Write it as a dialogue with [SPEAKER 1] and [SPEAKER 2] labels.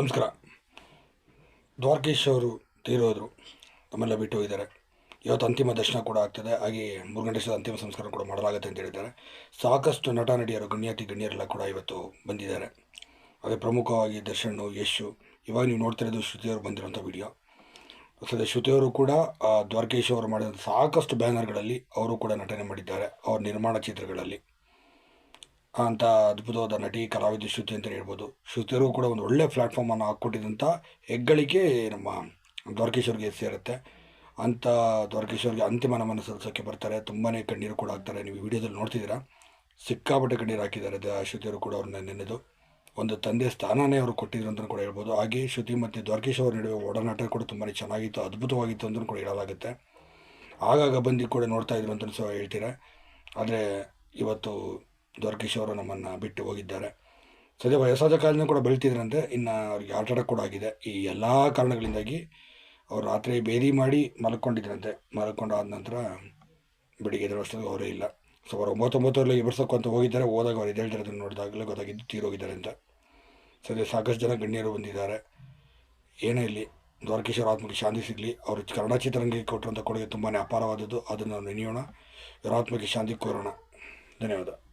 [SPEAKER 1] ನಮಸ್ಕಾರ. ದ್ವಾರಕೀಶ್ ಅವರು ತೀರೋದ್ರು. ನಮ್ಮೆಲ್ಲ ಬಿಟ್ಟು ಹೋಗಿದ್ದಾರೆ. ಇವತ್ತು ಅಂತಿಮ ದರ್ಶನ ಕೂಡ ಆಗ್ತದೆ. ಹಾಗೆ ಮೂರು ಗಂಟೆ ಅಂತಿಮ ಸಂಸ್ಕಾರ ಕೂಡ ಮಾಡಲಾಗುತ್ತೆ ಅಂತ ಹೇಳಿದ್ದಾರೆ. ಸಾಕಷ್ಟು ನಟ, ನಟಿಯರು, ಗಣ್ಯಾತಿ, ಗಣ್ಯರೆಲ್ಲ ಕೂಡ ಇವತ್ತು ಬಂದಿದ್ದಾರೆ. ಅದೇ ಪ್ರಮುಖವಾಗಿ ದರ್ಶನ್ ಯಶು. ಇವಾಗ ನೀವು ನೋಡ್ತಿರೋದು ಶ್ರುತಿಯವರು ಬಂದಿರುವಂಥ ವಿಡಿಯೋ. ಸದ್ಯ ಶ್ರುತಿಯವರು ಕೂಡ ಮಾಡಿದಂಥ ಅವರು ಮಾಡಿದ ಸಾಕಷ್ಟು ಬ್ಯಾನರ್ಗಳಲ್ಲಿ ಅವರು ಕೂಡ ನಟನೆ ಮಾಡಿದ್ದಾರೆ. ಅವ್ರ ನಿರ್ಮಾಣ ಚಿತ್ರಗಳಲ್ಲಿ. ಅಂತ ಅದ್ಭುತವಾದ ನಟಿ, ಕಲಾವಿದ ಶ್ರುತಿ ಅಂತಲೇ ಹೇಳ್ಬೋದು. ಶ್ರುತಿಯರು ಕೂಡ ಒಂದು ಒಳ್ಳೆಯ ಪ್ಲ್ಯಾಟ್ಫಾರ್ಮನ್ನು ಹಾಕ್ಕೊಟ್ಟಿದ್ದಂಥ ಹೆಗ್ಗಳಿಕೆ ನಮ್ಮ ದ್ವಾರಕೇಶ್ವರಿಗೆ ಸೇರುತ್ತೆ. ಅಂಥ ದ್ವಾರಕೇಶ್ವರಿಗೆ ಅಂತಿಮ ನಮನ ಸಲ್ಲಿಸೋಕ್ಕೆ ಬರ್ತಾರೆ. ತುಂಬಾ ಕಣ್ಣೀರು ಕೂಡ ಹಾಕ್ತಾರೆ. ನೀವು ವಿಡಿಯೋದಲ್ಲಿ ನೋಡ್ತಿದ್ದೀರಾ? ಸಿಕ್ಕಾಪಟ್ಟೆ ಕಣ್ಣೀರು ಹಾಕಿದ್ದಾರೆ ಶ್ರುತಿಯರು ಕೂಡ ಅವ್ರನ್ನ ನೆನೆದು. ಒಂದು ತಂದೆ ಸ್ಥಾನನೇ ಅವರು ಕೊಟ್ಟಿದ್ರು ಅಂತ ಕೂಡ ಹೇಳ್ಬೋದು. ಹಾಗೆ ಶ್ರುತಿ ಮತ್ತು ದ್ವಾರಕೇಶ್ವರ ನಡುವೆ ಒಡನಾಟ ಕೂಡ ತುಂಬಾ ಚೆನ್ನಾಗಿತ್ತು, ಅದ್ಭುತವಾಗಿತ್ತು ಅಂತ ಕೂಡ ಹೇಳಲಾಗುತ್ತೆ. ಆಗಾಗ ಬಂದು ಕೂಡ ನೋಡ್ತಾ ಇದ್ರು ಅಂತ ಸಹ ಹೇಳ್ತೀರಾ. ಆದರೆ ಇವತ್ತು ದ್ವಾರಕೀಶ್ ಅವರು ನಮ್ಮನ್ನು ಬಿಟ್ಟು ಹೋಗಿದ್ದಾರೆ. ಸದ್ಯ ವಯಸ್ಸಾದ ಕಾಲದಿಂದ ಕೂಡ ಬೆಳೀತಿದ್ರಂತೆ. ಇನ್ನು ಅವ್ರಿಗೆ ಹಾರ್ಟ್ ಅಟ್ಯಾಕ್ ಕೂಡ ಆಗಿದೆ. ಈ ಎಲ್ಲ ಕಾರಣಗಳಿಂದಾಗಿ ಅವ್ರು ರಾತ್ರಿ ಬೇದಿ ಮಾಡಿ ಮಲ್ಕೊಂಡಿದ್ರಂತೆ. ಮಲ್ಕೊಂಡಾದ ನಂತರ ಬೆಳಿಗ್ಗೆ ಎದುರು ಅಷ್ಟೊತ್ತಿಗೆ ಅವರೇ ಇಲ್ಲ. ಸೊ ಅವ್ರು ಒಂಬತ್ತೊಂಬತ್ತರಲ್ಲಿ ಎಬ್ಬಿಸೋಕೆ ಅಂತ ಹೋಗಿದ್ದಾರೆ. ಹೋದಾಗ ಅವ್ರು ಎದ್ದೇಳ್ತಿರೋದನ್ನು ನೋಡಿದಾಗಲೇ ಗೊತ್ತಾಗಿದ್ದು ತೀರೋಗಿದ್ದಾರೆ ಅಂತ. ಸದ್ಯ ಸಾಕಷ್ಟು ಜನ ಗಣ್ಯರು ಬಂದಿದ್ದಾರೆ. ಏನೇ ಇಲ್ಲಿ ದ್ವಾರಕೀಶ್ವರ ಆತ್ಮಕ್ಕೆ ಶಾಂತಿ ಸಿಗಲಿ. ಅವರು ಕನ್ನಡ ಚಿತ್ರರಂಗಕ್ಕೆ ಕೊಟ್ಟಿರುವಂಥ ಕೊಡುಗೆ ತುಂಬಾ ಅಪಾರವಾದದ್ದು. ಅದನ್ನು ನೆನೆಯೋಣ. ಇವರ ಆತ್ಮಕ್ಕೆ ಶಾಂತಿ ಕೋರೋಣ. ಧನ್ಯವಾದ.